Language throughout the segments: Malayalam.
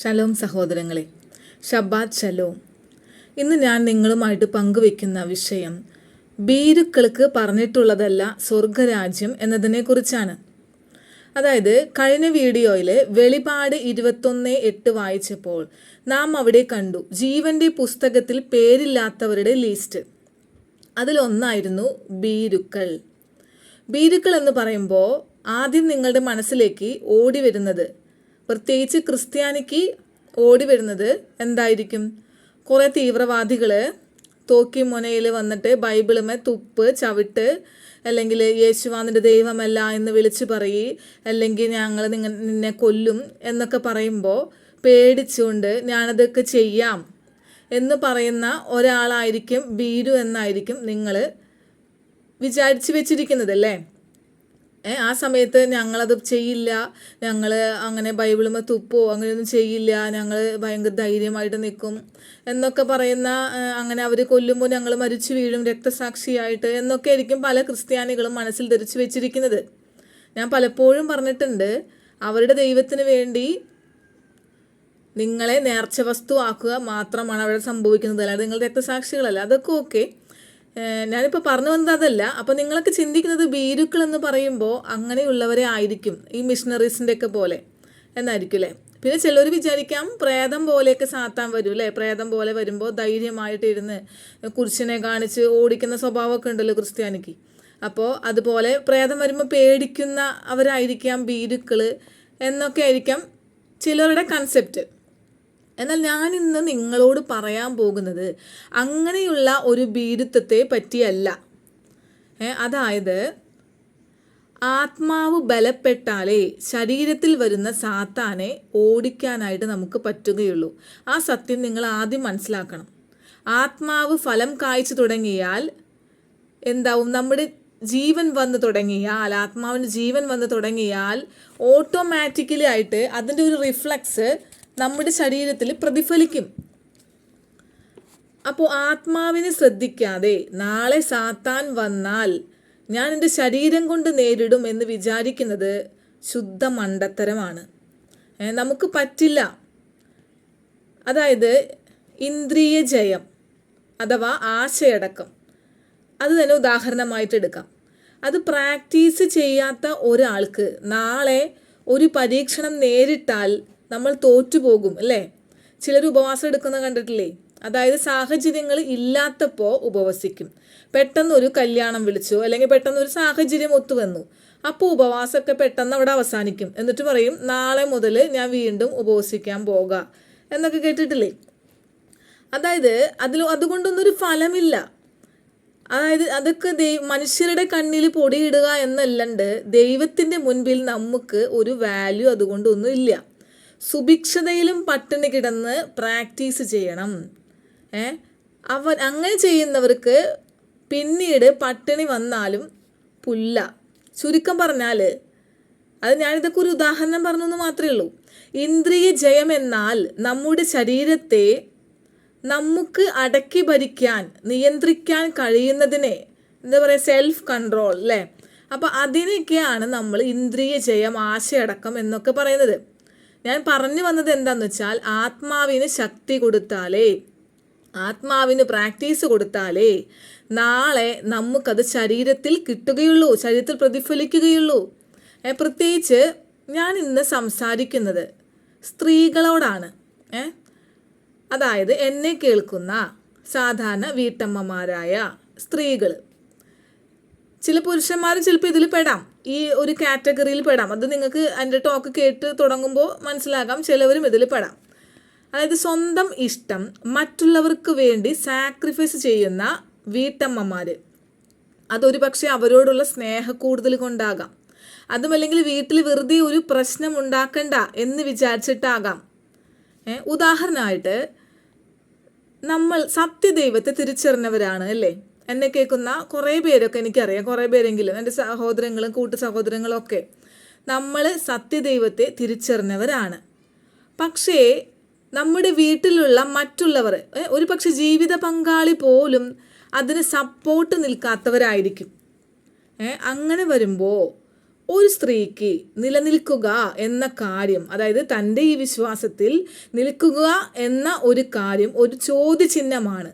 ഷലോം സഹോദരങ്ങളെ ഷബാദ് ഷലോം. ഇന്ന് ഞാൻ നിങ്ങളുമായിട്ട് പങ്കുവെക്കുന്ന വിഷയം ഭീരുക്കൾക്ക് പറഞ്ഞിട്ടുള്ളതല്ല സ്വർഗരാജ്യം എന്നതിനെക്കുറിച്ചാണ്. അതായത് കഴിഞ്ഞ വീഡിയോയിൽ വെളിപാട് ഇരുപത്തൊന്ന് എട്ട് വായിച്ചപ്പോൾ നാം അവിടെ കണ്ടു ജീവന്റെ പുസ്തകത്തിൽ പേരില്ലാത്തവരുടെ ലിസ്റ്റ്. അതിലൊന്നായിരുന്നു ബീരുക്കൾ ബീരുക്കൾ എന്ന് പറയുമ്പോൾ ആദ്യം നിങ്ങളുടെ മനസ്സിലേക്ക് ഓടി വരുന്നത് പ്രത്യേകിച്ച് ക്രിസ്ത്യാനിക്ക് ഓടി വരുന്നത് എന്തായിരിക്കും? കുറേ തീവ്രവാദികൾ തോക്കി മുനയിൽ വന്നിട്ട് ബൈബിളുമേ തുപ്പ് ചവിട്ട് അല്ലെങ്കിൽ യേശുവാനിന്റെ ദൈവമല്ല എന്ന് വിളിച്ചു പറയി അല്ലെങ്കിൽ ഞങ്ങൾ നിങ്ങ നിന്നെ കൊല്ലും എന്നൊക്കെ പറയുമ്പോൾ പേടിച്ചുകൊണ്ട് ഞാനതൊക്കെ ചെയ്യാം എന്ന് പറയുന്ന ഒരാളായിരിക്കും ബീരു എന്നായിരിക്കും നിങ്ങൾ വിചാരിച്ചു വെച്ചിരിക്കുന്നത് അല്ലേ? ആ സമയത്ത് ഞങ്ങളത് ചെയ്യില്ല. ഞങ്ങൾ അങ്ങനെ ബൈബിളുമ തുപ്പോ അങ്ങനെയൊന്നും ചെയ്യില്ല. ഞങ്ങൾ ഭയങ്കര ധൈര്യമായിട്ട് നിൽക്കും എന്നൊക്കെ പറയുന്ന അങ്ങനെ അവർ കൊല്ലുമ്പോൾ ഞങ്ങൾ മരിച്ചു വീഴും രക്തസാക്ഷിയായിട്ട് എന്നൊക്കെ ആയിരിക്കും പല ക്രിസ്ത്യാനികളും മനസ്സിൽ ധരിച്ചു വെച്ചിരിക്കുന്നത്. ഞാൻ പലപ്പോഴും പറഞ്ഞിട്ടുണ്ട് അവരുടെ ദൈവത്തിന് വേണ്ടി നിങ്ങളെ നേർച്ച വസ്തു ആക്കുക മാത്രമാണ് അവിടെ സംഭവിക്കുന്നത്. അല്ലാതെ നിങ്ങൾ രക്തസാക്ഷികളല്ല. അതൊക്കെ ഓക്കെ. ഞാനിപ്പോൾ പറഞ്ഞു വന്നത് അതല്ല അപ്പോൾ നിങ്ങളൊക്കെ ചിന്തിക്കുന്നത് ഭീരുക്കൾ എന്ന് പറയുമ്പോൾ അങ്ങനെയുള്ളവരെ ആയിരിക്കും ഈ മിഷണറീസിന്റെ ഒക്കെ പോലെ എന്നായിരിക്കും അല്ലേ പിന്നെ ചിലർ വിചാരിക്കാം പ്രേതം പോലെയൊക്കെ സാത്താൻ വരും അല്ലേ പ്രേതം പോലെ വരുമ്പോൾ ധൈര്യമായിട്ട് ഇരുന്ന് കുരിശിനെ കാണിച്ച് ഓടിക്കുന്ന സ്വഭാവമൊക്കെ ഉണ്ടല്ലോ ക്രിസ്ത്യാനിക്ക്. അപ്പോൾ അതുപോലെ പ്രേതം വരുമ്പോൾ പേടിക്കുന്ന അവരായിരിക്കാം ഭീരുക്കൾ എന്നൊക്കെ ആയിരിക്കാം ചിലരുടെ കൺസെപ്റ്റ് എന്നാൽ ഞാൻ ഇന്ന് നിങ്ങളോട് പറയാൻ പോകുന്നത് അങ്ങനെയുള്ള ഒരു ഭീരുത്വത്തെ പറ്റിയല്ല. അതായത് ആത്മാവ് ബലപ്പെട്ടാലേ ശരീരത്തിൽ വരുന്ന സാത്താനെ ഓടിക്കാനായിട്ട് നമുക്ക് പറ്റുകയുള്ളൂ. ആ സത്യം നിങ്ങൾ ആദ്യം മനസ്സിലാക്കണം. ആത്മാവ് ഫലം കായ്ച്ചു തുടങ്ങിയാൽ എന്താവും? നമ്മുടെ ജീവൻ വന്ന് തുടങ്ങിയാൽ ആത്മാവിന് ജീവൻ വന്ന് തുടങ്ങിയാൽ ഓട്ടോമാറ്റിക്കലി ആയിട്ട് അതിന്റെ ഒരു റിഫ്ലക്സ് നമ്മുടെ ശരീരത്തിൽ പ്രതിഫലിക്കും. അപ്പോൾ ആത്മാവിനെ ശ്രദ്ധിക്കാതെ നാളെ സാത്താൻ വന്നാൽ ഞാൻ എന്റെ ശരീരം കൊണ്ട് നേരിടും എന്ന് വിചാരിക്കുന്നത് ശുദ്ധ മണ്ടത്തരമാണ്. നമുക്ക് പറ്റില്ല. അതായത് ഇന്ദ്രിയ ജയം അഥവാ ആശയടക്കം. അത് തന്നെ ഉദാഹരണമായിട്ട് എടുക്കാം. അത് പ്രാക്ടീസ് ചെയ്യാത്ത ഒരാൾക്ക് നാളെ ഒരു പരീക്ഷണം നേരിട്ടാൽ നമ്മൾ തോറ്റുപോകും അല്ലേ? ചിലർ ഉപവാസം എടുക്കുന്ന കണ്ടിട്ടില്ലേ? അതായത് സാഹചര്യങ്ങൾ ഇല്ലാത്തപ്പോൾ ഉപവസിക്കും. പെട്ടെന്ന് ഒരു കല്യാണം വിളിച്ചു അല്ലെങ്കിൽ പെട്ടെന്ന് ഒരു സാഹചര്യം ഒത്തുവന്നു. അപ്പോൾ ഉപവാസമൊക്കെ പെട്ടെന്ന് അവിടെ അവസാനിക്കും. എന്നിട്ട് പറയും നാളെ മുതൽ ഞാൻ വീണ്ടും ഉപവസിക്കാൻ പോകാം. എന്നൊക്കെ കേട്ടിട്ടില്ലേ? അതായത് അതിൽ ഒരു ഫലമില്ല. അതായത് അതൊക്കെ ദൈ മനുഷ്യരുടെ കണ്ണിൽ പൊടിയിടുക എന്നല്ലാണ്ട്. ദൈവത്തിന്റെ മുൻപിൽ നമുക്ക് ഒരു വാല്യൂ അതുകൊണ്ടൊന്നും ഇല്ല. സുഭിക്ഷതയിലും പട്ടിണി കിടന്ന് പ്രാക്ടീസ് ചെയ്യണം. ഏ? അവർ അങ്ങനെ ചെയ്യുന്നവർക്ക് പിന്നീട് പട്ടിണി വന്നാലും പുല്ല. ചുരുക്കം പറഞ്ഞാൽ അത് ഞാനിതൊക്കെ ഒരു ഉദാഹരണം പറഞ്ഞു എന്ന് മാത്രമേ ഉള്ളൂ. ഇന്ദ്രിയ എന്നാൽ നമ്മുടെ ശരീരത്തെ നമുക്ക് അടക്കി ഭരിക്കാൻ നിയന്ത്രിക്കാൻ കഴിയുന്നതിനെ എന്താ പറയുക സെൽഫ് കൺട്രോൾ അല്ലേ അപ്പോൾ അതിനൊക്കെയാണ് നമ്മൾ ഇന്ദ്രിയ ജയം ആശയടക്കം എന്നൊക്കെ പറയുന്നത്. ഞാൻ പറഞ്ഞു വന്നത് എന്താണെന്ന് വെച്ചാൽ ആത്മാവിന് ശക്തി കൊടുത്താലേ ആത്മാവിന് പ്രാക്ടീസ് കൊടുത്താലേ നാളെ നമുക്കത് ശരീരത്തിൽ കിട്ടുകയുള്ളൂ ശരീരത്തിൽ പ്രതിഫലിക്കുകയുള്ളൂ. പ്രത്യേകിച്ച് ഞാൻ ഇന്ന് സംസാരിക്കുന്നത് സ്ത്രീകളോടാണ്. അതായത് എന്നെ കേൾക്കുന്ന സാധാരണ വീട്ടമ്മമാരായ സ്ത്രീകൾ ചില പുരുഷന്മാർ ചിലപ്പോൾ ഇതിൽ പെടാം. ഈ ഒരു കാറ്റഗറിയിൽ പെടാം. അത് നിങ്ങൾക്ക് എന്റെ ടോക്ക് കേട്ട് തുടങ്ങുമ്പോൾ മനസ്സിലാകാം. ചിലവരും ഇതിൽ പെടാം. അതായത് സ്വന്തം ഇഷ്ടം മറ്റുള്ളവർക്ക് വേണ്ടി സാക്രിഫൈസ് ചെയ്യുന്ന വീട്ടമ്മമാർ അതൊരു പക്ഷേ അവരോടുള്ള സ്നേഹ കൂടുതൽ കൊണ്ടാകാം അതുമല്ലെങ്കിൽ വീട്ടിൽ വെറുതെ ഒരു പ്രശ്നം ഉണ്ടാക്കണ്ട എന്ന് വിചാരിച്ചിട്ടാകാം. ഉദാഹരണമായിട്ട് നമ്മൾ സത്യദൈവത്തെ തിരിച്ചറിഞ്ഞവരാണ് അല്ലേ? എന്നെ കേൾക്കുന്ന കുറേ പേരൊക്കെ എനിക്കറിയാം. കുറേ പേരെങ്കിലും എന്റെ സഹോദരങ്ങളും കൂട്ടു സഹോദരങ്ങളും ഒക്കെ നമ്മൾ സത്യദൈവത്തെ തിരിച്ചറിഞ്ഞവരാണ്. പക്ഷേ നമ്മുടെ വീട്ടിലുള്ള മറ്റുള്ളവർ ഒരു പക്ഷെ ജീവിത പങ്കാളി പോലും അതിന് സപ്പോർട്ട് നിൽക്കാത്തവരായിരിക്കും. അങ്ങനെ വരുമ്പോൾ ഒരു സ്ത്രീക്ക് നിലനിൽക്കുക എന്ന കാര്യം അതായത് തന്റെ ഈ വിശ്വാസത്തിൽ നിൽക്കുക എന്ന ഒരു കാര്യം ഒരു ചോദ്യചിഹ്നമാണ്.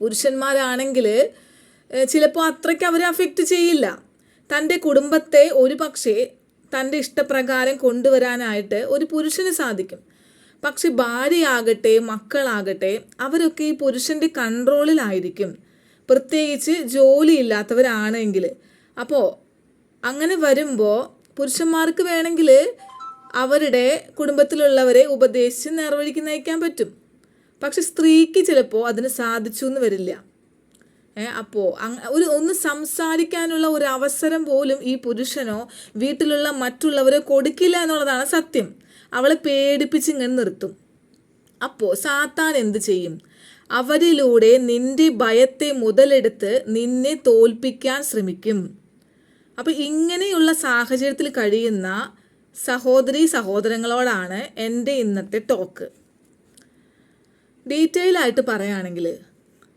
പുരുഷന്മാരാണെങ്കിൽ ചിലപ്പോൾ അത്രയ്ക്ക് അവരെ അഫക്റ്റ് ചെയ്യില്ല. തന്റെ കുടുംബത്തെ ഒരു പക്ഷേ തന്റെ ഇഷ്ടപ്രകാരം കൊണ്ടുവരാനായിട്ട് ഒരു പുരുഷന് സാധിക്കും. പക്ഷെ ഭാര്യയാകട്ടെ മക്കളാകട്ടെ അവരൊക്കെ ഈ പുരുഷന്റെ കൺട്രോളിലായിരിക്കും പ്രത്യേകിച്ച് ജോലിയില്ലാത്തവരാണെങ്കിൽ അപ്പോൾ അങ്ങനെ വരുമ്പോൾ പുരുഷന്മാർക്ക് വേണമെങ്കിൽ അവരുടെ കുടുംബത്തിലുള്ളവരെ ഉപദേശിച്ച് നിർവഹിക്കുന്നയക്കാൻ നയിക്കാൻ പറ്റും. പക്ഷെ സ്ത്രീക്ക് ചിലപ്പോൾ അതിന് സാധിച്ചു എന്ന് വരില്ല അപ്പോൾ ഒരു ഒന്ന് സംസാരിക്കാനുള്ള ഒരു അവസരം പോലും ഈ പുരുഷനോ വീട്ടിലുള്ള മറ്റുള്ളവരെ കൊടുക്കില്ല എന്നുള്ളതാണ് സത്യം. അവളെ പേടിപ്പിച്ച് ഇങ്ങനെ നിർത്തും. അപ്പോൾ സാത്താൻ എന്ത് ചെയ്യും? അവരിലൂടെ നിന്റെ ഭയത്തെ മുതലെടുത്ത് നിന്നെ തോൽപ്പിക്കാൻ ശ്രമിക്കും. അപ്പം ഇങ്ങനെയുള്ള സാഹചര്യത്തിൽ കഴിയുന്ന സഹോദരി സഹോദരങ്ങളോടാണ് എന്റെ ഇന്നത്തെ ടോക്ക്. ഡീറ്റെയിൽ ആയിട്ട് പറയുകയാണെങ്കിൽ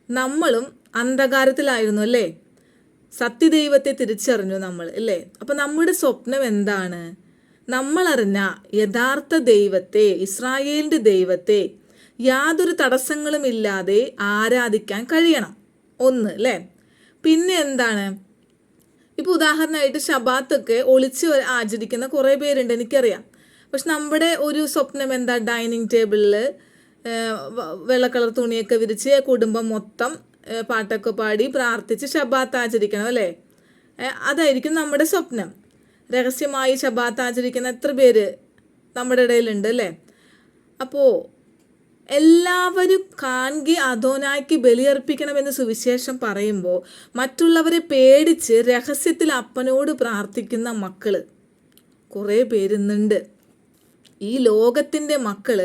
നമ്മളും അന്ധകാരത്തിലായിരുന്നു അല്ലേ? സത്യദൈവത്തെ തിരിച്ചറിഞ്ഞു നമ്മൾ അല്ലേ? അപ്പം നമ്മുടെ സ്വപ്നം എന്താണ്? നമ്മളറിഞ്ഞ യഥാർത്ഥ ദൈവത്തെ ഇസ്രായേലിന്റെ ദൈവത്തെ യാതൊരു തടസ്സങ്ങളും ഇല്ലാതെ ആരാധിക്കാൻ കഴിയണം. ഒന്ന് അല്ലേ? പിന്നെ എന്താണ്? ഇപ്പോൾ ഉദാഹരണമായിട്ട് ഷബാത്തൊക്കെ ഒളിച്ച് ആചരിക്കുന്ന കുറേ പേരുണ്ട് എനിക്കറിയാം. പക്ഷെ നമ്മുടെ ഒരു സ്വപ്നം എന്താ? ഡൈനിങ് ടേബിളിൽ വെള്ള കളർ തുണിയൊക്കെ വിരിച്ച് കുടുംബം മൊത്തം പാട്ടൊക്കെ പാടി പ്രാർത്ഥിച്ച് ഷബാത്ത് ആചരിക്കണം അല്ലേ? അതായിരിക്കും നമ്മുടെ സ്വപ്നം. രഹസ്യമായി ഷബാത്ത് ആചരിക്കുന്ന എത്ര പേര് നമ്മുടെ ഇടയിലുണ്ട് അല്ലേ? അപ്പോൾ എല്ലാവരും കാൺകി അധോനായ്ക്ക് ബലിയർപ്പിക്കണമെന്ന് സുവിശേഷം പറയുമ്പോൾ മറ്റുള്ളവരെ പേടിച്ച് രഹസ്യത്തിൽ അപ്പനോട് പ്രാർത്ഥിക്കുന്ന മക്കൾ കുറേ പേരുന്നുണ്ട് ഈ ലോകത്തിന്റെ മക്കൾ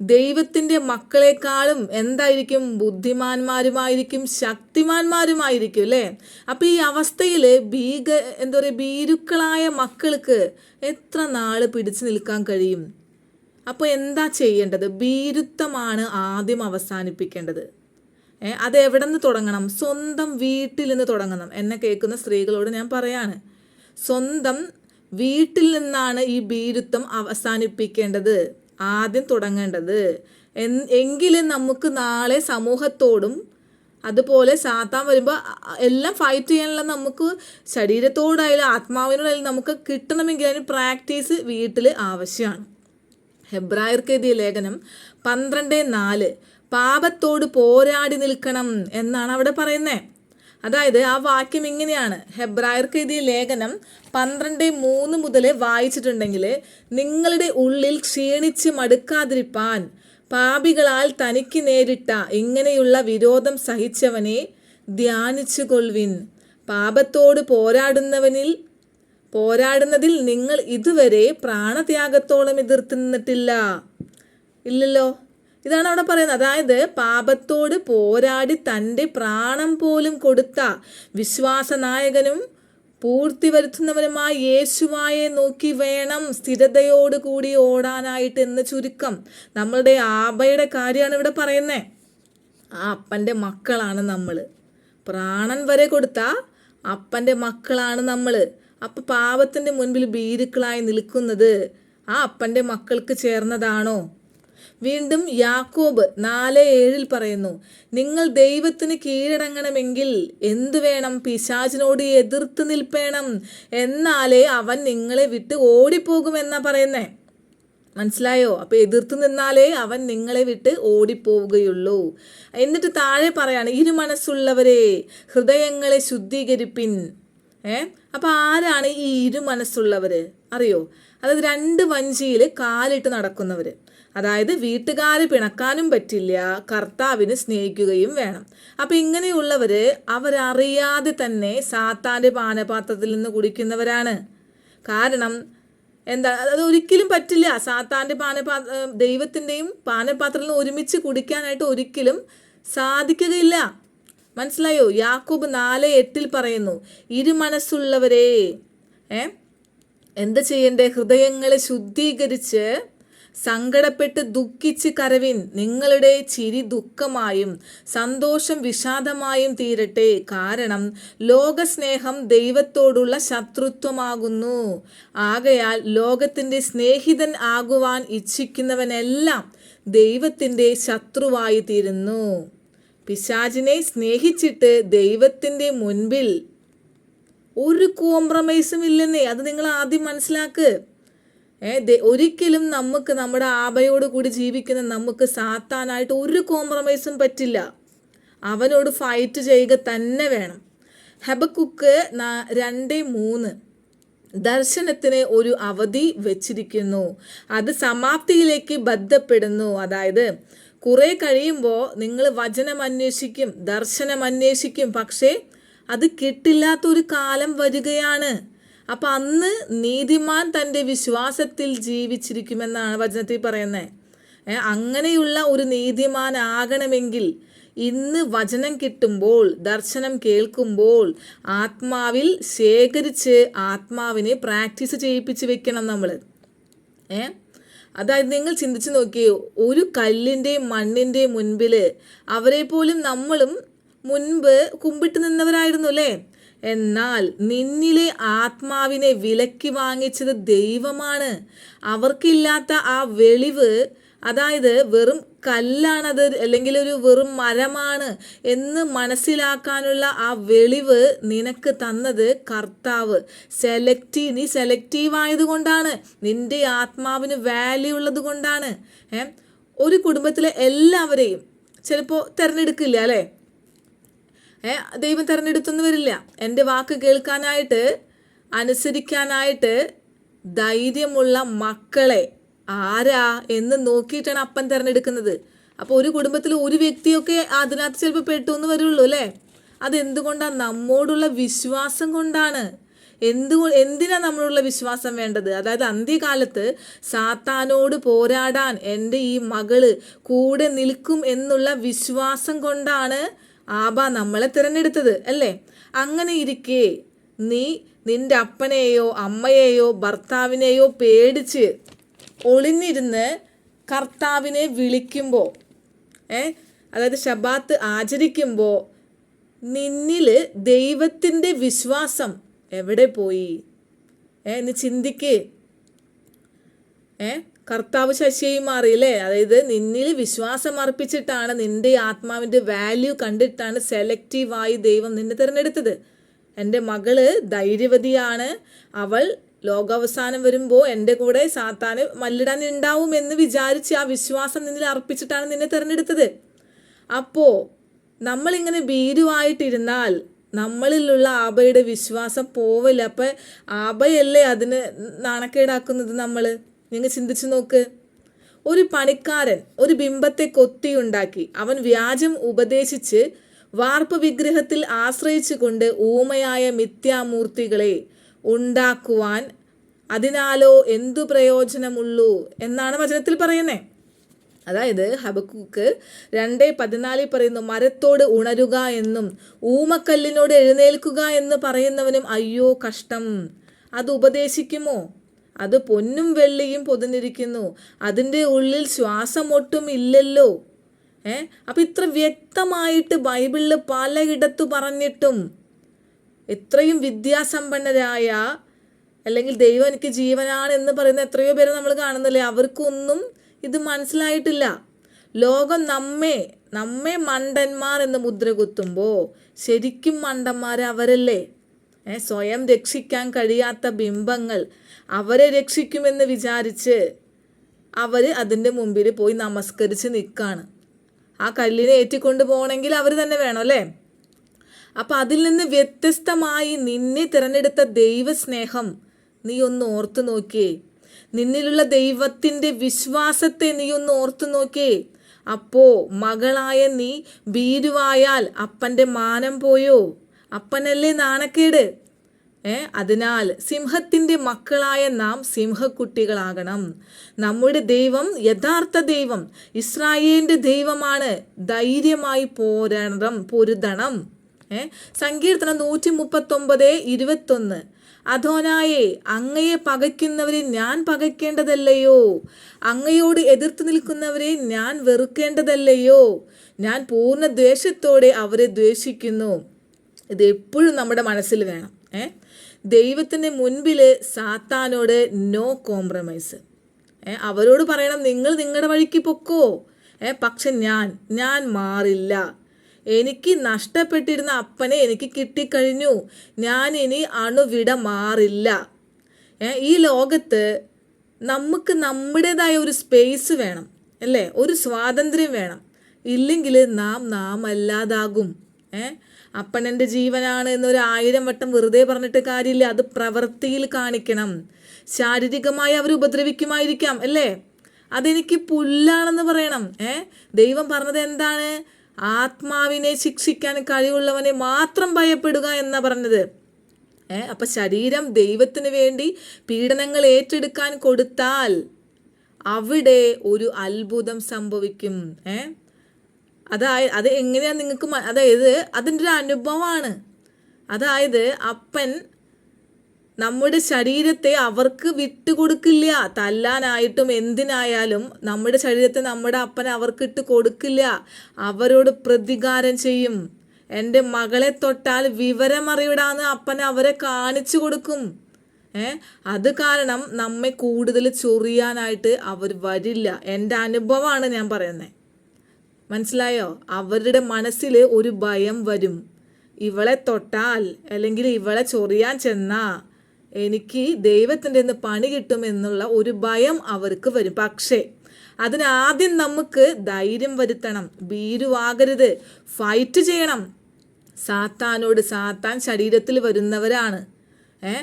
ദൈവത്തിന്റെ മക്കളെക്കാളും എന്തായിരിക്കും ബുദ്ധിമാന്മാരുമായിരിക്കും ശക്തിമാന്മാരുമായിരിക്കും അല്ലേ? അപ്പോൾ ഈ അവസ്ഥയിൽ ഭീക എന്താ പറയുക ഭീരുക്കളായ മക്കൾക്ക് എത്ര നാൾ പിടിച്ചു നിൽക്കാൻ കഴിയും? അപ്പോൾ എന്താ ചെയ്യേണ്ടത്? ഭീരുത്വമാണ് ആദ്യം അവസാനിപ്പിക്കേണ്ടത്. അത് എവിടെ നിന്ന് തുടങ്ങണം? സ്വന്തം വീട്ടിൽ നിന്ന് തുടങ്ങണം. എന്നെ കേൾക്കുന്ന സ്ത്രീകളോട് ഞാൻ പറയാണ്. സ്വന്തം വീട്ടിൽ നിന്നാണ് ഈ ഭീരുത്വം അവസാനിപ്പിക്കേണ്ടത്. ആദ്യം തുടങ്ങേണ്ടത്. എങ്കിലും നമുക്ക് നാളെ സമൂഹത്തോടും അതുപോലെ സാത്താൻ വരുമ്പോൾ എല്ലാം ഫൈറ്റ് ചെയ്യാനുള്ള നമുക്ക് ശരീരത്തോടായാലും ആത്മാവിനോടായാലും നമുക്ക് കിട്ടണമെങ്കിൽ അതിന് പ്രാക്ടീസ് വീട്ടിൽ ആവശ്യമാണ്. ഹെബ്രായർക്ക് എഴുതിയ ലേഖനം പന്ത്രണ്ട് നാല്. പാപത്തോട് പോരാടി നിൽക്കണം എന്നാണ് അവിടെ പറയുന്നത് അതായത് ആ വാക്യം ഇങ്ങനെയാണ്. ഹെബ്രായർക്ക് എഴുതിയ ലേഖനം പന്ത്രണ്ട് മൂന്ന് മുതൽ വായിച്ചിട്ടുണ്ടെങ്കിൽ നിങ്ങളുടെ ഉള്ളിൽ ക്ഷീണിച്ച് മടുക്കാതിരിപ്പാൻ പാപികളാൽ തനിക്ക് നേരിട്ട ഇങ്ങനെയുള്ള വിരോധം സഹിച്ചവനെ ധ്യാനിച്ചു കൊള്ളുവിൻ പാപത്തോട് പോരാടുന്നവനിൽ പോരാടുന്നതിൽ നിങ്ങൾ ഇതുവരെ പ്രാണത്യാഗത്തോളം എതിർത്തുന്നിട്ടില്ല. ഇല്ലല്ലോ? ഇതാണ് അവിടെ പറയുന്നത്. അതായത് പാപത്തോട് പോരാടി തന്റെ പ്രാണം പോലും കൊടുത്ത വിശ്വാസനായകനും പൂർത്തി വരുത്തുന്നവരുമായ യേശുവായെ നോക്കി വേണം സ്ഥിരതയോട് കൂടി ഓടാനായിട്ട് എന്ന് ചുരുക്കം. നമ്മളുടെ ആബയുടെ കാര്യമാണ് ഇവിടെ പറയുന്നത് ആ അപ്പന്റെ മക്കളാണ് നമ്മൾ പ്രാണൻ വരെ കൊടുത്ത അപ്പന്റെ മക്കളാണ് നമ്മൾ അപ്പം പാപത്തിന്റെ മുൻപിൽ ഭീരുക്കളായി നിൽക്കുന്നത് ആ അപ്പന്റെ മക്കൾക്ക് ചേർന്നതാണോ? വീണ്ടും യാക്കോബ് നാല് ഏഴിൽ പറയുന്നു നിങ്ങൾ ദൈവത്തിന് കീഴടങ്ങണമെങ്കിൽ എന്തു വേണം? പിശാചിനോട് എതിർത്ത് നിൽപ്പേണം. എന്നാലേ അവൻ നിങ്ങളെ വിട്ട് ഓടിപ്പോകുമെന്നാ പറയുന്നേ. മനസ്സിലായോ? അപ്പോൾ എതിർത്ത് നിന്നാലേ അവൻ നിങ്ങളെ വിട്ട് ഓടിപ്പോവുകയുള്ളൂ. എന്നിട്ട് താഴെ പറയാണ് ഇരു മനസ്സുള്ളവരെ ഹൃദയങ്ങളെ ശുദ്ധീകരിപ്പിൻ. ഏ? അപ്പോൾ ആരാണ് ഈ ഇരു മനസ്സുള്ളവർ അറിയോ? അതായത് രണ്ട് വഞ്ചിയിൽ കാലിട്ട് നടക്കുന്നവർ അതായത് വീട്ടുകാർ പിണക്കാനും പറ്റില്ല കർത്താവിന് സ്നേഹിക്കുകയും വേണം. അപ്പം ഇങ്ങനെയുള്ളവർ അവരറിയാതെ തന്നെ സാത്താന്റെ പാനപാത്രത്തിൽ നിന്ന് കുടിക്കുന്നവരാണ്. കാരണം എന്താ അത് ഒരിക്കലും പറ്റില്ല. സാത്താന്റെ പാനപാ ദൈവത്തിന്റെയും പാനപാത്രത്തിൽ നിന്ന് ഒരുമിച്ച് കുടിക്കാനായിട്ട് ഒരിക്കലും സാധിക്കുകയില്ല. മനസ്സിലായോ? യാക്കൂബ് നാല് എട്ടിൽ പറയുന്നു ഇരു മനസ്സുള്ളവരെ ഏ എന്ത് ചെയ്യണ്ടേ? ഹൃദയങ്ങളെ ശുദ്ധീകരിച്ച് സങ്കടപ്പെട്ട് ദുഃഖിച്ച് കരവിൻ നിങ്ങളുടെ ചിരി ദുഃഖമായും സന്തോഷം വിഷാദമായും തീരട്ടെ. കാരണം ലോകസ്നേഹം ദൈവത്തോടുള്ള ശത്രുത്വമാകുന്നു. ആകയാൽ ലോകത്തിന്റെ സ്നേഹിതൻ ആകുവാൻ ഇച്ഛിക്കുന്നവനെല്ലാം ദൈവത്തിന്റെ ശത്രുവായി തീരുന്നു. പിശാചിനെ സ്നേഹിച്ചിട്ട് ദൈവത്തിന്റെ മുൻപിൽ ഒരു കോംപ്രമൈസും ഇല്ലെന്നേ. അത് നിങ്ങൾ ആദ്യം മനസ്സിലാക്ക്. ഏ ദേ- ഒരിക്കലും നമുക്ക് നമ്മുടെ ആബയോട് കൂടി ജീവിക്കുന്ന നമുക്ക് സാത്താനായിട്ട് ഒരു കോംപ്രമൈസും പറ്റില്ല. അവനോട് ഫൈറ്റ് ചെയ്യുക തന്നെ വേണം. ഹബക്കുക്ക് രണ്ട് മൂന്ന്. ദർശനത്തിന് ഒരു അവധി വെച്ചിരിക്കുന്നു. അത് സമാപ്തിയിലേക്ക് ബന്ധപ്പെടുന്നു. അതായത് കുറേ കഴിയുമ്പോൾ നിങ്ങൾ വചനം അന്വേഷിക്കും ദർശനം അന്വേഷിക്കും. പക്ഷേ അത് കിട്ടില്ലാത്തൊരു കാലം വരികയാണ്. അപ്പം അന്ന് നീതിമാൻ തന്റെ വിശ്വാസത്തിൽ ജീവിച്ചിരിക്കുമെന്നാണ് വചനത്തിൽ പറയുന്നത് അങ്ങനെയുള്ള ഒരു നീതിമാനാകണമെങ്കിൽ ഇന്ന് വചനം കിട്ടുമ്പോൾ ദർശനം കേൾക്കുമ്പോൾ ആത്മാവിൽ ശേഖരിച്ച് ആത്മാവിനെ പ്രാക്ടീസ് ചെയ്യിപ്പിച്ച് വെക്കണം നമ്മൾ ഏ അതായത് നിങ്ങൾ ചിന്തിച്ചു നോക്കിയോ ഒരു കല്ലിന്റെയും മണ്ണിന്റെയും മുൻപിൽ അവരെ പോലും നമ്മളും മുൻപ് കുമ്പിട്ട് നിന്നവരായിരുന്നു അല്ലേ? എന്നാൽ നിന്നിലെ ആത്മാവിനെ വിലക്കി വാങ്ങിച്ചത് ദൈവമാണ്. അവർക്കില്ലാത്ത ആ വെളിവ് അതായത് വെറും കല്ലാണത് അല്ലെങ്കിൽ ഒരു വെറും മരമാണ് എന്ന് മനസ്സിലാക്കാനുള്ള ആ വെളിവ് നിനക്ക് തന്നത് കർത്താവ്. സെലക്റ്റീവ് നീ സെലക്റ്റീവ് ആയതുകൊണ്ടാണ് നിന്റെ ആത്മാവിന് വാല്യൂ ഉള്ളത് കൊണ്ടാണ്. ഏ? ഒരു കുടുംബത്തിലെ എല്ലാവരെയും ചിലപ്പോൾ തിരഞ്ഞെടുക്കില്ല അല്ലേ? ദൈവം തിരഞ്ഞെടുത്തൊന്നും വരില്ല എന്റെ വാക്ക് കേൾക്കാനായിട്ട് അനുസരിക്കാനായിട്ട് ധൈര്യമുള്ള മക്കളെ ആരാ എന്ന് നോക്കിയിട്ടാണ് അപ്പൻ തിരഞ്ഞെടുക്കുന്നത്. അപ്പോൾ ഒരു കുടുംബത്തിൽ ഒരു വ്യക്തിയൊക്കെ അതിനകത്ത് ചിലപ്പോൾ പെട്ടു എന്ന് വരുള്ളൂ അല്ലേ? അതെന്തുകൊണ്ടാണ് നമ്മോടുള്ള വിശ്വാസം കൊണ്ടാണ്? എന്തു എന്തിനാ നമ്മളുള്ള വിശ്വാസം വേണ്ടത്? അതായത് അന്ത്യകാലത്ത് സാത്താനോട് പോരാടാൻ എന്റെ ഈ മകൾ കൂടെ നിൽക്കും എന്നുള്ള വിശ്വാസം കൊണ്ടാണ് ആബ നമ്മളെ തിരഞ്ഞെടുത്തത് അല്ലേ? അങ്ങനെ ഇരിക്കെ നീ നിന്റെ അപ്പനെയോ അമ്മയെയോ ഭർത്താവിനെയോ പേടിച്ച് ഒളിഞ്ഞിരുന്ന് കർത്താവിനെ വിളിക്കുമ്പോൾ ഏ? അതായത് ഷബാത്ത് ആചരിക്കുമ്പോൾ നിന്നിൽ ദൈവത്തിന്റെ വിശ്വാസം എവിടെ പോയി? ഏ നീ ചിന്തിക്കേ. ഏ? കർത്താവ് ശശിയായി മാറിയില്ലേ? അതായത് നിന്നിൽ വിശ്വാസം അർപ്പിച്ചിട്ടാണ് നിന്റെ ആത്മാവിന്റെ വാല്യൂ കണ്ടിട്ടാണ് സെലക്റ്റീവായി ദൈവം നിന്നെ തിരഞ്ഞെടുത്തത്. എന്റെ മകൾ ധൈര്യവതിയാണ്. അവൾ ലോകാവസാനം വരുമ്പോൾ എന്റെ കൂടെ സാത്താന് മല്ലിടാൻ ഉണ്ടാവും എന്ന് വിചാരിച്ച് ആ വിശ്വാസം നിന്നിൽ അർപ്പിച്ചിട്ടാണ് നിന്നെ തിരഞ്ഞെടുത്തത്. അപ്പോൾ നമ്മളിങ്ങനെ ഭീരുവായിട്ടിരുന്നാൽ നമ്മളിലുള്ള ആബയുടെ വിശ്വാസം പോവില്ല? അപ്പം ആബയല്ലേ അതിന് നാണക്കേടാക്കുന്നത് നമ്മൾ നിങ്ങൾ ചിന്തിച്ചു നോക്ക്. ഒരു പണിക്കാരൻ ഒരു ബിംബത്തെ കൊത്തിയുണ്ടാക്കി. അവൻ വ്യാജം ഉപദേശിച്ച് വാർപ്പ് വിഗ്രഹത്തിൽ ആശ്രയിച്ചുകൊണ്ട് ഊമയായ മിഥ്യാമൂർത്തികളെ ഉണ്ടാക്കുവാൻ അതിനാലോ എന്തു പ്രയോജനമുള്ളൂ എന്നാണ് വചനത്തിൽ പറയുന്നത് അതായത് ഹബക്കൂക്ക് രണ്ട് പതിനാലിൽ പറയുന്നു മരത്തോട് ഉണരുക എന്നും ഊമക്കല്ലിനോട് എഴുന്നേൽക്കുക എന്ന് പറയുന്നവനും അയ്യോ കഷ്ടം. അത് ഉപദേശിക്കുമോ? അത് പൊന്നും വെള്ളിയും പൊതിഞ്ഞിരിക്കുന്നു. അതിന്റെ ഉള്ളിൽ ശ്വാസം ഒട്ടും ഇല്ലല്ലോ. ഏ? അപ്പം ഇത്ര വ്യക്തമായിട്ട് ബൈബിളിൽ പലയിടത്തു പറഞ്ഞിട്ടും എത്രയും വിദ്യാസമ്പന്നരായ അല്ലെങ്കിൽ ദൈവം എനിക്ക് ജീവനാണ് എന്ന് പറയുന്ന എത്രയോ പേരെ നമ്മൾ കാണുന്നില്ലേ? അവർക്കൊന്നും ഇത് മനസ്സിലായിട്ടില്ല. ലോകം നമ്മെ നമ്മെ മണ്ടന്മാർ എന്ന് മുദ്ര കുത്തുമ്പോൾ ശരിക്കും മണ്ടന്മാർ അവരല്ലേ? സ്വയം രക്ഷിക്കാൻ കഴിയാത്ത ബിംബങ്ങൾ. അവരെ രക്ഷിക്കുമെന്ന് വിചാരിച്ച് അവർ അതിന്റെ മുമ്പിൽ പോയി നമസ്കരിച്ച് നിൽക്കുകയാണ് ആ കല്ലിനെ ഏറ്റിക്കൊണ്ട് പോകണമെങ്കിൽ അവർ തന്നെ വേണം അല്ലേ? അപ്പം അതിൽ നിന്ന് വ്യത്യസ്തമായി നിന്നെ തിരഞ്ഞെടുത്ത ദൈവസ്നേഹം നീ ഒന്ന് ഓർത്തു നോക്കിയേ. നിന്നിലുള്ള ദൈവത്തിന്റെ വിശ്വാസത്തെ നീ ഒന്ന് ഓർത്തു നോക്കിയേ. അപ്പോ മകളായ നീ ഭീരുവായാൽ അപ്പന്റെ മാനം പോയോ? അപ്പനല്ലേ നാണക്കേട്? അതിനാൽ സിംഹത്തിന്റെ മക്കളായ നാം സിംഹക്കുട്ടികളാകണം. നമ്മുടെ ദൈവം യഥാർത്ഥ ദൈവം ഇസ്രായേലിന്റെ ദൈവമാണ്. ധൈര്യമായി പോരണം പൊരുതണം. സങ്കീർത്തനം നൂറ്റി മുപ്പത്തൊമ്പത് ഇരുപത്തൊന്ന്. അധോനായെ അങ്ങയെ പകയ്ക്കുന്നവരെ ഞാൻ പകയ്ക്കേണ്ടതല്ലയോ? അങ്ങയോട് എതിർത്ത് നിൽക്കുന്നവരെ ഞാൻ വെറുക്കേണ്ടതല്ലയോ? ഞാൻ പൂർണ ദ്വേഷത്തോടെ അവരെ ദ്വേഷിക്കുന്നു. ഇത് എപ്പോഴും നമ്മുടെ മനസ്സിൽ വേണം. ഏ? ദൈവത്തിന്റെ മുൻപിൽ സാത്താനോട് നോ കോംപ്രമൈസ് അവരോട് പറയണം നിങ്ങൾ നിങ്ങളുടെ വഴിക്ക് പൊക്കോ. ഏ പക്ഷെ ഞാൻ ഞാൻ മാറില്ല. എനിക്ക് നഷ്ടപ്പെട്ടിരുന്ന അപ്പനെ എനിക്ക് കിട്ടിക്കഴിഞ്ഞു. ഞാൻ ഇനി അണുവിട മാറില്ല. ഈ ലോകത്ത് നമുക്ക് നമ്മുടേതായ ഒരു സ്പേസ് വേണം അല്ലേ? ഒരു സ്വാതന്ത്ര്യം വേണം. ഇല്ലെങ്കിൽ നാം നാം അല്ലാതാകും ഏ അപ്പൻ എന്റെ ജീവനാണ് എന്നൊരു ആയിരം വട്ടം വെറുതെ പറഞ്ഞിട്ട് കാര്യമില്ല. അത് പ്രവൃത്തിയിൽ കാണിക്കണം. ശാരീരികമായി അവർ ഉപദ്രവിക്കുമായിരിക്കാം അല്ലേ? അതെനിക്ക് പുല്ലാണെന്ന് പറയണം ഏ? ദൈവം പറഞ്ഞത് എന്താണ്? ആത്മാവിനെ ശിക്ഷിക്കാൻ കഴിവുള്ളവനെ മാത്രം ഭയപ്പെടുക എന്നാ പറഞ്ഞത് ഏ? അപ്പൊ ശരീരം ദൈവത്തിന് വേണ്ടി പീഡനങ്ങൾ ഏറ്റെടുക്കാൻ കൊടുത്താൽ അവിടെ ഒരു അത്ഭുതം സംഭവിക്കും ഏ? അതായത് അത് എങ്ങനെയാണ് നിങ്ങൾക്ക് അതായത് അതിന്റെ ഒരു അനുഭവമാണ് അതായത് അപ്പൻ നമ്മുടെ ശരീരത്തെ അവർക്ക് വിട്ടുകൊടുക്കില്ല തല്ലാനായിട്ടും എന്തിനായാലും നമ്മുടെ ശരീരത്തെ നമ്മുടെ അപ്പൻ അവർക്ക് ഇട്ട് കൊടുക്കില്ല. അവരോട് പ്രതികാരം ചെയ്യും. എന്റെ മകളെ തൊട്ടാൽ വിവരമറിവിടാന്ന് അപ്പൻ അവരെ കാണിച്ചു കൊടുക്കും. ഏ? അത് കാരണം നമ്മെ കൂടുതൽ ചൊറിയാനായിട്ട് അവർ വരില്ല. എന്റെ അനുഭവമാണ് ഞാൻ പറയുന്നത് മനസ്സിലായോ? അവരുടെ മനസ്സിൽ ഒരു ഭയം വരും. ഇവളെ തൊട്ടാൽ അല്ലെങ്കിൽ ഇവളെ ചൊറിയാൻ ചെന്നാ എനിക്ക് ദൈവത്തിന്റെ നിന്ന് പണി കിട്ടുമെന്നുള്ള ഒരു ഭയം അവർക്ക് വരും. പക്ഷേ അതിനാദ്യം നമുക്ക് ധൈര്യം വരുത്തണം. ഭീരുവാകരുത്. ഫൈറ്റ് ചെയ്യണം. സാത്താനോട് സാത്താൻ ശരീരത്തിൽ വരുന്നവരാണ്. ഏ?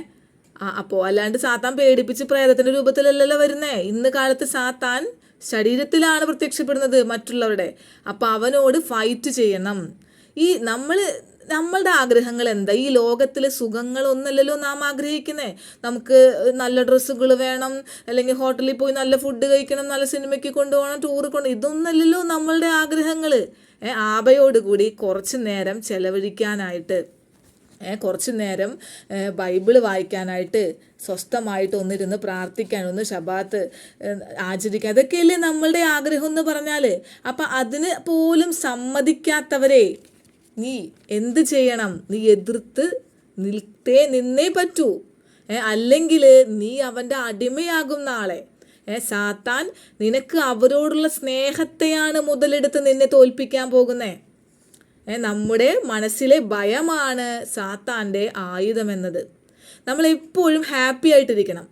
അപ്പോൾ അല്ലാണ്ട് സാത്താൻ പേടിപ്പിച്ച് പ്രേതത്തിന്റെ രൂപത്തിലല്ലല്ലോ വരുന്നേ. ഇന്ന് കാലത്ത് സാത്താൻ ശരീരത്തിലാണ് പ്രത്യക്ഷപ്പെടുന്നത് മറ്റുള്ളവരുടെ. അപ്പോൾ അവനോട് ഫൈറ്റ് ചെയ്യണം. ഈ നമ്മൾ നമ്മളുടെ ആഗ്രഹങ്ങൾ എന്താ? ഈ ലോകത്തിലെ സുഖങ്ങളൊന്നല്ലല്ലോ നാം ആഗ്രഹിക്കുന്നത് നമുക്ക് നല്ല ഡ്രസ്സുകൾ വേണം അല്ലെങ്കിൽ ഹോട്ടലിൽ പോയി നല്ല ഫുഡ് കഴിക്കണം നല്ല സിനിമയ്ക്ക് കൊണ്ടുപോകണം ടൂർ കൊണ്ട് ഇതൊന്നല്ലല്ലോ നമ്മളുടെ ആഗ്രഹങ്ങൾ. ആബയോടുകൂടി കുറച്ച് നേരം ചെലവഴിക്കാനായിട്ട്. കുറച്ച് നേരം ബൈബിൾ വായിക്കാനായിട്ട് സ്വസ്ഥമായിട്ട് ഒന്നിരുന്ന് പ്രാർത്ഥിക്കാൻ ഒന്ന് ഷബാത്ത് ആചരിക്കുക അതൊക്കെയല്ലേ നമ്മളുടെ ആഗ്രഹം എന്ന് പറഞ്ഞാൽ അപ്പം അതിന് പോലും സമ്മതിക്കാത്തവരെ നീ എന്ത് ചെയ്യണം? നീ എതിർത്ത് നിൽത്തേ നിന്നേ പറ്റൂ. അല്ലെങ്കിൽ നീ അവന്റെ അടിമയാകും നാളെ. ഏ സാത്താൻ നിനക്ക് അവരോടുള്ള സ്നേഹത്തെയാണ് മുതലെടുത്ത് നിന്നെ തോൽപ്പിക്കാൻ പോകുന്നേ. ഏ നമ്മുടെ മനസ്സിലെ ഭയമാണ് സാത്താന്റെ ആയുധമെന്നത്. നമ്മൾ എപ്പോഴും ഹാപ്പി ആയിട്ടിരിക്കണം.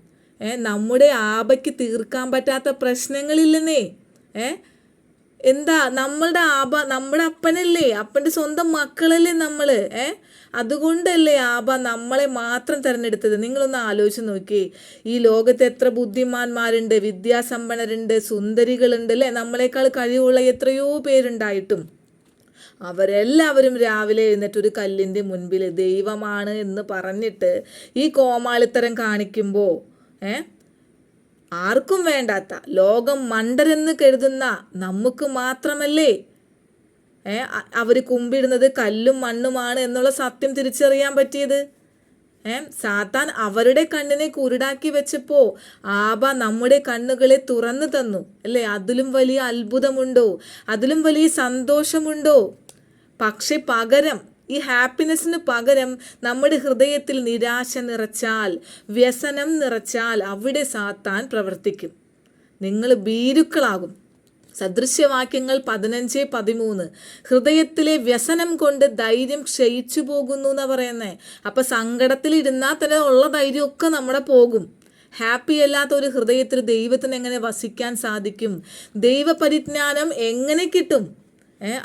നമ്മുടെ ആപയ്ക്ക് തീർക്കാൻ പറ്റാത്ത പ്രശ്നങ്ങളില്ലെന്നേ. ഏ എന്താ നമ്മളുടെ ആബ നമ്മുടെ അപ്പനല്ലേ അപ്പന്റെ സ്വന്തം മക്കളല്ലേ നമ്മൾ ഏ അതുകൊണ്ടല്ലേ ആബ നമ്മളെ മാത്രം തിരഞ്ഞെടുത്തത്? നിങ്ങളൊന്ന് ആലോചിച്ച് നോക്കി. ഈ ലോകത്ത് എത്ര ബുദ്ധിമാന്മാരുണ്ട് വിദ്യാസമ്പന്നരുണ്ട് സുന്ദരികളുണ്ട് അല്ലേ? നമ്മളെക്കാൾ കഴിവുള്ള എത്രയോ പേരുണ്ടായിട്ടും. അവരെല്ലാവരും രാവിലെ എഴുന്നേറ്റ് ഒരു കല്ലിന്റെ മുൻപിൽ ദൈവമാണ് എന്ന് പറഞ്ഞിട്ട് ഈ കോമാളിത്തരം കാണിക്കുമ്പോൾ ഏ? ആർക്കും വേണ്ടാത്ത ലോകം മണ്ടരെന്ന് കരുതുന്ന നമുക്ക് മാത്രമല്ലേ? ഏ? അവർ കുമ്പിടുന്നത് കല്ലും മണ്ണുമാണ് എന്നുള്ള സത്യം തിരിച്ചറിയാൻ പറ്റിയത്? ഏ? സാത്താൻ അവരുടെ കണ്ണിനെ കുരുടാക്കി വെച്ചപ്പോൾ ആബ നമ്മുടെ കണ്ണുകളെ തുറന്നു തന്നു. അല്ലേ? അതിലും വലിയ അത്ഭുതമുണ്ടോ? അതിലും വലിയ സന്തോഷമുണ്ടോ? പക്ഷെ പകരം ഈ ഹാപ്പിനെസ്സിന് പകരം നമ്മുടെ ഹൃദയത്തിൽ നിരാശ നിറച്ചാൽ വ്യസനം നിറച്ചാൽ അവിടെ സാത്താൻ പ്രവർത്തിക്കും. നിങ്ങൾ ഭീരുക്കളാകും. സദൃശ്യവാക്യങ്ങൾ പതിനഞ്ച് പതിമൂന്ന്. ഹൃദയത്തിലെ വ്യസനം കൊണ്ട് ധൈര്യം ക്ഷയിച്ചു പോകുന്നു എന്നാ പറയുന്നത് അപ്പം സങ്കടത്തിലിരുന്നാൽ തന്നെ ഉള്ള ധൈര്യമൊക്കെ നമ്മുടെ പോകും. ഹാപ്പി അല്ലാത്ത ഒരു ഹൃദയത്തിൽ ദൈവത്തിന് എങ്ങനെ വസിക്കാൻ സാധിക്കും? ദൈവപരിജ്ഞാനം എങ്ങനെ കിട്ടും?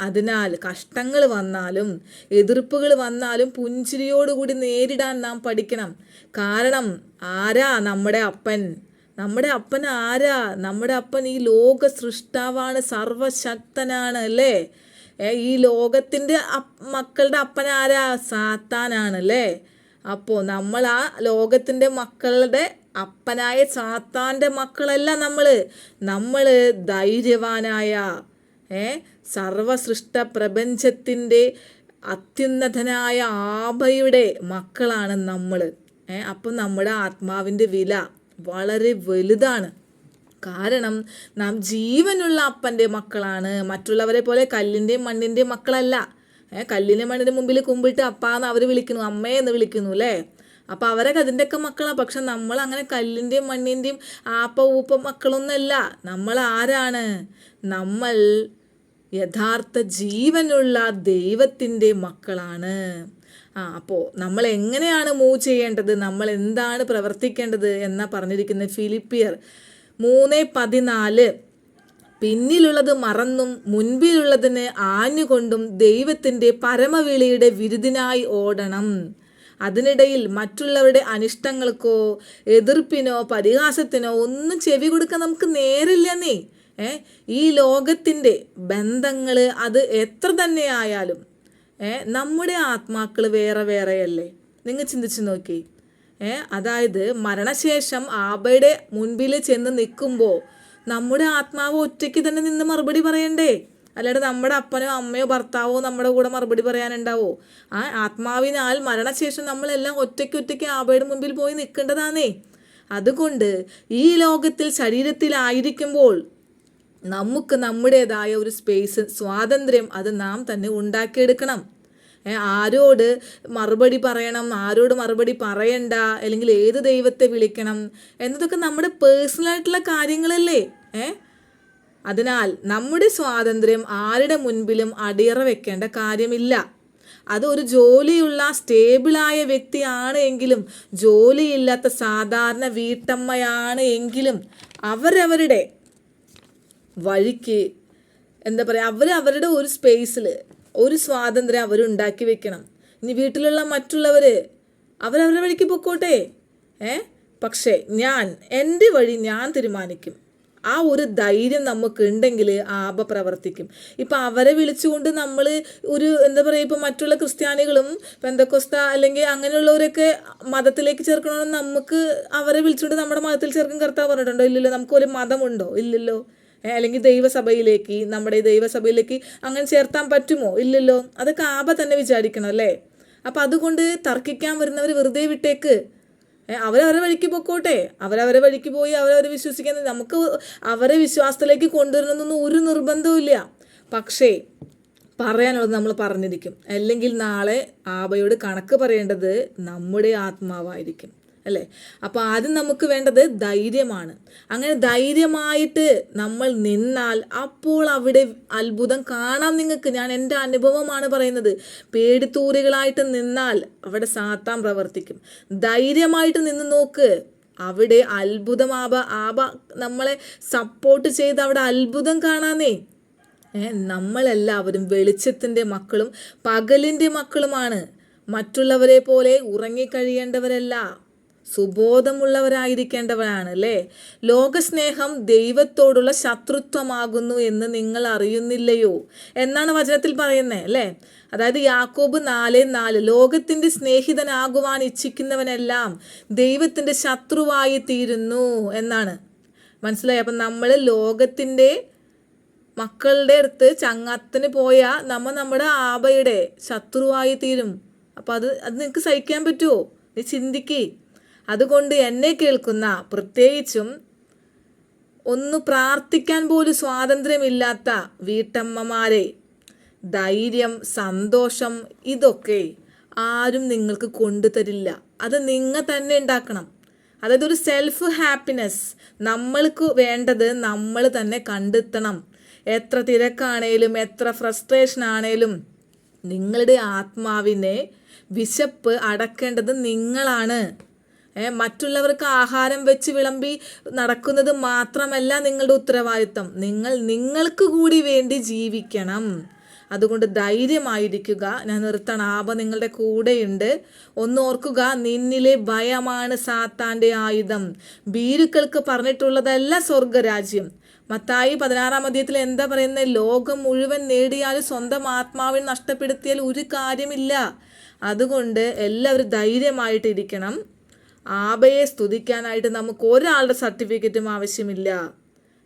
അതിനാൽ കഷ്ടങ്ങൾ വന്നാലും എതിർപ്പുകൾ വന്നാലും പുഞ്ചിരിയോടുകൂടി നേരിടാൻ നാം പഠിക്കണം. കാരണം ആരാ നമ്മുടെ അപ്പൻ? നമ്മുടെ അപ്പൻ ആരാ? നമ്മുടെ അപ്പൻ ഈ ലോക സൃഷ്ടാവാണ് സർവശക്തനാണ് അല്ലേ? ഈ ലോകത്തിന്റെ മക്കളുടെ അപ്പൻ ആരാ? സാത്താനാണ് അല്ലേ? അപ്പോൾ നമ്മൾ ആ ലോകത്തിന്റെ മക്കളുടെ അപ്പനായ സാത്താന്റെ മക്കളല്ല നമ്മൾ. നമ്മൾ ധൈര്യവാനായ ഏ സർവസൃഷ്ട പ്രപഞ്ചത്തിന്റെ അത്യുന്നതനായ ആഭയുടെ മക്കളാണ് നമ്മൾ. ഏ അപ്പം നമ്മുടെ ആത്മാവിന്റെ വില വളരെ വലുതാണ്. കാരണം നാം ജീവനുള്ള അപ്പന്റെ മക്കളാണ്. മറ്റുള്ളവരെ പോലെ കല്ലിന്റെയും മണ്ണിന്റെയും മക്കളല്ല. ഏ കല്ലിന്റെ മണ്ണിന്റെ മുമ്പിൽ കുമ്പിട്ട് അപ്പാന്ന് അവർ വിളിക്കുന്നു. അമ്മേ എന്ന് വിളിക്കുന്നു അല്ലേ? അപ്പോൾ അവരൊക്കെ അതിന്റെയൊക്കെ മക്കളാണ്. പക്ഷെ നമ്മൾ അങ്ങനെ കല്ലിന്റെയും മണ്ണിന്റെയും ആപ്പ ഊപ്പ മക്കളൊന്നുമല്ല. നമ്മൾ ആരാണ്? നമ്മൾ യഥാർത്ഥ ജീവനുള്ള ദൈവത്തിന്റെ മക്കളാണ്. ആ അപ്പോൾ നമ്മൾ എങ്ങനെയാണ് മൂവ് ചെയ്യേണ്ടത്? നമ്മൾ എന്താണ് പ്രവർത്തിക്കേണ്ടത് എന്ന പറഞ്ഞിരിക്കുന്ന ഫിലിപ്പിയർ മൂന്ന് പതിനാല് പിന്നിലുള്ളത് മറന്നും മുൻപിലുള്ളതിന് ആഞ്ഞുകൊണ്ടും ദൈവത്തിന്റെ പരമവിളിയുടെ വിരുദിനായി ഓടണം. അതിനിടയിൽ മറ്റുള്ളവരുടെ അനിഷ്ടങ്ങൾക്കോ എതിർപ്പിനോ പരിഹാസത്തിനോ ഒന്നും ചെവി കൊടുക്കാൻ നമുക്ക് നേരില്ലെന്നേ. ഏ ഈ ലോകത്തിന്റെ ബന്ധങ്ങൾ അത് എത്ര തന്നെ ആയാലും നമ്മുടെ ആത്മാക്കൾ വേറെ വേറെയല്ലേ? നിങ്ങൾ ചിന്തിച്ചു നോക്കി. അതായത് മരണശേഷം ആബയുടെ മുൻപിൽ ചെന്ന് നിൽക്കുമ്പോൾ നമ്മുടെ ആത്മാവ് ഒറ്റയ്ക്ക് തന്നെ നിന്ന് മറുപടി പറയണ്ടേ? അല്ലാണ്ട് നമ്മുടെ അപ്പനോ അമ്മയോ ഭർത്താവോ നമ്മുടെ കൂടെ മറുപടി പറയാനുണ്ടാവോ? ആ ആത്മാവിനാൽ മരണശേഷം നമ്മളെല്ലാം ഒറ്റയ്ക്ക് ഒറ്റയ്ക്ക് ആബയുടെ മുൻപിൽ പോയി നിൽക്കേണ്ടതാണേ അതുകൊണ്ട് ഈ ലോകത്തിൽ ശരീരത്തിലായിരിക്കുമ്പോൾ നമുക്ക് നമ്മുടേതായ ഒരു സ്പേസ് സ്വാതന്ത്ര്യം അത് നാം തന്നെ ഉണ്ടാക്കിയെടുക്കണം. ആരോട് മറുപടി പറയണം ആരോട് മറുപടി പറയണ്ട അല്ലെങ്കിൽ ഏത് ദൈവത്തെ വിളിക്കണം എന്നതൊക്കെ നമ്മുടെ പേഴ്സണലായിട്ടുള്ള കാര്യങ്ങളല്ലേ? ഏ അതിനാൽ നമ്മുടെ സ്വാതന്ത്ര്യം ആരുടെ മുൻപിലും അടിയറ വെക്കേണ്ട കാര്യമില്ല. അത് ഒരു ജോലിയുള്ള സ്റ്റേബിളായ വ്യക്തിയാണ് എങ്കിലും ജോലിയില്ലാത്ത സാധാരണ വീട്ടമ്മയാണ് എങ്കിലും അവരവരുടെ വഴിക്ക് എന്താ പറയുക അവർ അവരുടെ ഒരു സ്പേസിൽ ഒരു സ്വാതന്ത്ര്യം അവരുണ്ടാക്കി വെക്കണം. ഇനി വീട്ടിലുള്ള മറ്റുള്ളവർ അവരവരുടെ വഴിക്ക് പൊക്കോട്ടെ. ഏ? പക്ഷേ ഞാൻ എന്റെ വഴി ഞാൻ തീരുമാനിക്കും. ആ ഒരു ധൈര്യം നമുക്ക് ഉണ്ടെങ്കിൽ ആപ പ്രവർത്തിക്കും. ഇപ്പം അവരെ വിളിച്ചുകൊണ്ട് നമ്മൾ ഒരു എന്താ പറയുക ഇപ്പം മറ്റുള്ള ക്രിസ്ത്യാനികളും പെന്തക്കൊസ്ത അല്ലെങ്കിൽ അങ്ങനെയുള്ളവരൊക്കെ മതത്തിലേക്ക് ചേർക്കണമെന്ന് നമുക്ക് അവരെ വിളിച്ചുകൊണ്ട് നമ്മുടെ മതത്തിൽ ചേർക്കും കർത്താവ് പറഞ്ഞിട്ടുണ്ടോ? ഇല്ലല്ലോ നമുക്ക് ഒരു മതമുണ്ടോ? ഇല്ലല്ലോ. അല്ലെങ്കിൽ ദൈവസഭയിലേക്ക് നമ്മുടെ ദൈവസഭയിലേക്ക് അങ്ങനെ ചേർത്താൻ പറ്റുമോ? ഇല്ലല്ലോ. അതൊക്കെ ആപ തന്നെ വിചാരിക്കണം അല്ലേ? അപ്പം അതുകൊണ്ട് തർക്കിക്കാൻ വരുന്നവർ വെറുതെ വിട്ടേക്ക്. അവരവരെ വഴിക്ക് പൊക്കോട്ടെ. അവരവരെ വഴിക്ക് പോയി അവരവരെ വിശ്വസിക്കാൻ നമുക്ക് അവരെ വിശ്വാസത്തിലേക്ക് കൊണ്ടുവരണമെന്നൊന്നും ഒരു നിർബന്ധവും ഇല്ല. പക്ഷേ പറയാനുള്ളത് നമ്മൾ പറഞ്ഞിരിക്കും. അല്ലെങ്കിൽ നാളെ ആബയോട് കണക്ക് പറയേണ്ടത് നമ്മുടെ ആത്മാവായിരിക്കും. അല്ലേ? അപ്പോൾ ആദ്യം നമുക്ക് വേണ്ടത് ധൈര്യമാണ്. അങ്ങനെ ധൈര്യമായിട്ട് നമ്മൾ നിന്നാൽ അപ്പോൾ അവിടെ അത്ഭുതം കാണാം നിങ്ങൾക്ക്. ഞാൻ എന്റെ അനുഭവമാണ് പറയുന്നത്. പേടിത്തൂറികളായിട്ട് നിന്നാൽ അവിടെ സാത്താൻ പ്രവർത്തിക്കും. ധൈര്യമായിട്ട് നിന്ന് നോക്ക്. അവിടെ അത്ഭുതം ആബ നമ്മളെ സപ്പോർട്ട് ചെയ്ത് അവിടെ അത്ഭുതം കാണാന്നേ. നമ്മളെല്ലാവരും വെളിച്ചത്തിന്റെ മക്കളും പകലിന്റെ മക്കളുമാണ്. മറ്റുള്ളവരെ പോലെ ഉറങ്ങിക്കഴിയേണ്ടവരല്ല. സുബോധമുള്ളവരായിരിക്കേണ്ടവരാണ് അല്ലേ ലോകസ്നേഹം ദൈവത്തോടുള്ള ശത്രുത്വമാകുന്നു എന്ന് നിങ്ങൾ അറിയുന്നില്ലയോ? എന്നാണ് വചനത്തിൽ പറയുന്നത് അല്ലേ? അതായത് യാക്കോബ് നാല് നാല് ലോകത്തിന്റെ സ്നേഹിതനാകുവാൻ ഇച്ഛിക്കുന്നവനെല്ലാം ദൈവത്തിന്റെ ശത്രുവായി തീരുന്നു എന്നാണ്. മനസ്സിലായി? അപ്പം നമ്മൾ ലോകത്തിന്റെ മക്കളുടെ അടുത്ത് ചങ്ങത്തിന് പോയാൽ നമ്മൾ നമ്മുടെ ആബയുടെ ശത്രുവായി തീരും അപ്പം അത് അത് നിനക്ക് സഹിക്കാൻ പറ്റുമോ? നീ ചിന്തിക്കേ. അതുകൊണ്ട് എന്നെ കേൾക്കുന്ന പ്രത്യേകിച്ചും ഒന്ന് പ്രാർത്ഥിക്കാൻ പോലും സ്വാതന്ത്ര്യമില്ലാത്ത വീട്ടമ്മമാരെ ധൈര്യം സന്തോഷം ഇതൊക്കെ ആരും നിങ്ങൾക്ക് കൊണ്ടുതരില്ല. അത് നിങ്ങൾ തന്നെ ഉണ്ടാക്കണം. അതായത് ഒരു സെൽഫ് ഹാപ്പിനെസ് നമ്മൾക്ക് വേണ്ടത് നമ്മൾ തന്നെ കണ്ടെത്തണം. എത്ര തിരക്കാണേലും എത്ര ഫ്രസ്ട്രേഷൻ ആണേലും നിങ്ങളുടെ ആത്മാവിനെ വിശപ്പ് അടക്കേണ്ടത് നിങ്ങളാണ്. മറ്റുള്ളവർക്ക് ആഹാരം വെച്ച് വിളമ്പി നടക്കുന്നത് മാത്രമല്ല നിങ്ങളുടെ ഉത്തരവാദിത്തം നിങ്ങൾ നിങ്ങൾക്ക് കൂടി വേണ്ടി ജീവിക്കണം. അതുകൊണ്ട് ധൈര്യമായിരിക്കുക. ഞാൻ നിർത്തണം. ആപ നിങ്ങളുടെ കൂടെയുണ്ട്. ഒന്ന് ഓർക്കുക നിന്നിലെ ഭയമാണ് സാത്താന്റെ ആയുധം. ഭീരുക്കൾക്ക് പറഞ്ഞിട്ടുള്ളതല്ല സ്വർഗരാജ്യം. മത്തായി പതിനാറാം അധ്യായത്തിൽ എന്താ പറയുന്നത് ലോകം മുഴുവൻ നേടിയാലും സ്വന്തം ആത്മാവിൽ നഷ്ടപ്പെടുത്തിയാൽ ഒരു കാര്യമില്ല. അതുകൊണ്ട് എല്ലാവരും ധൈര്യമായിട്ടിരിക്കണം. ആബയെ സ്തുതിക്കാനായിട്ട് നമുക്ക് ഒരാളുടെ സർട്ടിഫിക്കറ്റും ആവശ്യമില്ല.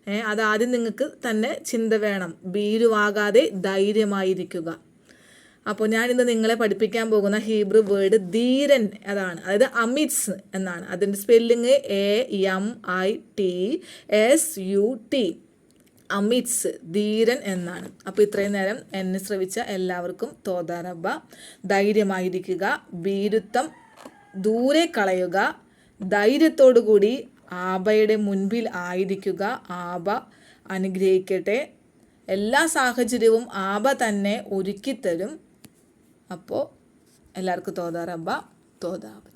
ഏ അതാദ്യം നിങ്ങൾക്ക് തന്നെ ചിന്ത വേണം. ഭീരുവാകാതെ ധൈര്യമായിരിക്കുക. അപ്പോൾ ഞാനിന്ന് നിങ്ങളെ പഠിപ്പിക്കാൻ പോകുന്ന ഹീബ്രു വേർഡ് ധീരൻ അതാണ്. അതായത് അമിത്സ് എന്നാണ്. അതിന്റെ spelling A M I T S U T Amits Dheeran എന്നാണ്. അപ്പോൾ ഇത്രയും നേരം എന്നെ ശ്രവിച്ച എല്ലാവർക്കും തോതാരബ ധൈര്യമായിരിക്കുക ഭീരുത്വം ദൂരെ കളയുക. ധൈര്യത്തോടു കൂടി ആബയുടെ മുൻപിൽ ആയിരിക്കുക. ആബ അനുഗ്രഹിക്കട്ടെ. എല്ലാ സാഹചര്യവും ആബ തന്നെ ഒരുക്കിത്തരും. അപ്പോൾ എല്ലാവർക്കും തോതാറബ തോതാബ.